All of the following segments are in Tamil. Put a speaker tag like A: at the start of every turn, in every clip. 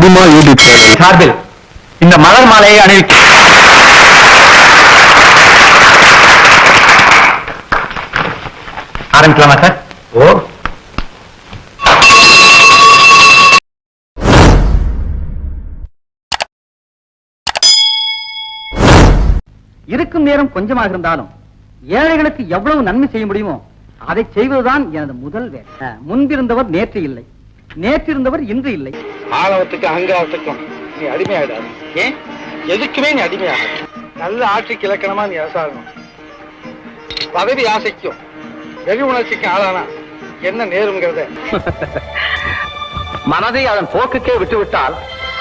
A: அதிகமா ஈடுபட்டு
B: சார்பில் இந்த மலர் மாலையை அணிவிக்க ஆரம்பிக்கலாமா சார்? ஓ.
C: இருக்கும் நேரம் கொஞ்சமாக இருந்தாலும் ஏழைகளுக்கு எவ்வளவு நன்மை செய்ய முடியுமோ அதை செய்வதுதான் எனது முதல் வேலை. முன்பிருந்தவர் நேற்று இல்லை. நேற்றிருந்தவர் இன்று இல்லை.
D: ஆணவத்துக்கு அகங்காரத்துக்கும் நீ அடிமையாயிடாது. ஏன்? எதுக்குமே நீ அடிமையாக நல்ல ஆட்சிக்கு இலக்கணமா நீ அரசாகணும். பதவி ஆசைக்கும் வெறி உணர்ச்சிக்கும் ஆளானா என்ன நேருங்கிறத?
B: மனதை அதன் போக்குக்கே விட்டுவிட்டால்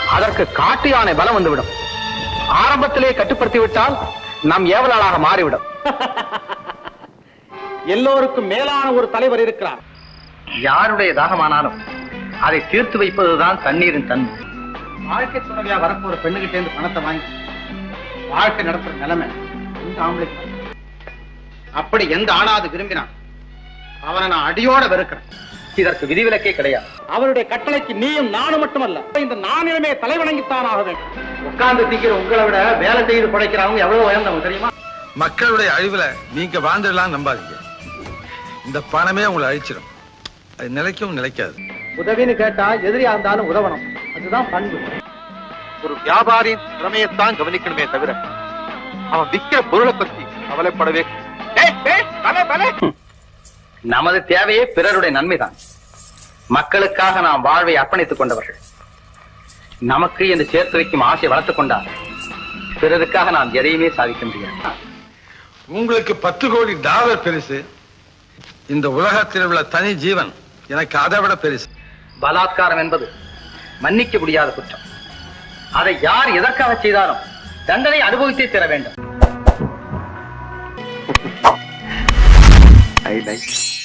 B: அதற்கு காட்டு யானை பலம் வந்துவிடும். ஆரம்பத்திலே கட்டுப்படுத்தி விட்டால் நம் ஏவலாளாக மாறிவிடும்.
D: எல்லோருக்கும் மேலான ஒரு தலைவர் இருக்கிறார்.
B: யாருடைய தாகமானாலும் அதை தீர்த்து வைப்பதுதான் தண்ணீரின் தன்மை.
C: வாழ்க்கை துணைவியா வரப்போற பெண்ணுகிட்ட இருந்து பணத்தை வாங்கி வாழ்க்கை நடத்துற நிலைமை இந்த ஆம்பளை அப்படி எந்த ஆணாவது விரும்பினான் அவனை நான் அடியோட வெறுக்கிறேன்.
B: இதற்கு விதிவிலக்கே கிடையாது.
C: அவருடைய கட்டளைக்கு நீயும் நானும் மட்டுமல்ல இந்த நானிலமே தலைவணங்கித்தான் ஆக வேண்டும்.
B: உட்கார்ந்து திக்கிற உங்களை விட வேலை செய்து படைக்கிறவங்க எவ்வளவு உயர்ந்தவங்க தெரியுமா?
E: மக்களுடைய அழிவுல நீங்க வாழ்ந்துடலாம் நம்பாதீங்க. இந்த பணமே உங்களை அழிச்சிடும் அது நிலைக்கும் நிலைக்காது.
C: உதவின்னு கேட்டா எதிரியா இருந்தாலும் உதவணும். அதுதான் பண்பு.
D: ஒரு வியாபாரி திறமையைத்தான் கவனிக்கணுமே தவிர அவன் விற்கிற பொருளை பத்தி கவலைப்படவே.
B: நமது தேவையே பிறருடைய நன்மைதான். மக்களுக்காக நாம் வாழ்வை அர்ப்பணித்துக் கொண்டவர்கள். நமக்கு என்று சேர்த்து வைக்கும் ஆசை வளர்த்துக் கொண்டால் பிறருக்காக நாம் எதையுமே சாதிக்க முடியாது.
E: உங்களுக்கு பத்து கோடி டாலர் பெருசு. இந்த உலகத்தில் உள்ள தனி ஜீவன் எனக்கு அதை விட பெருசு.
B: பலாத்காரம் என்பது மன்னிக்க முடியாத குற்றம் அதை யார் எதற்காக செய்தாலும் தண்டனை அனுபவித்தே தர வேண்டும்
E: I like.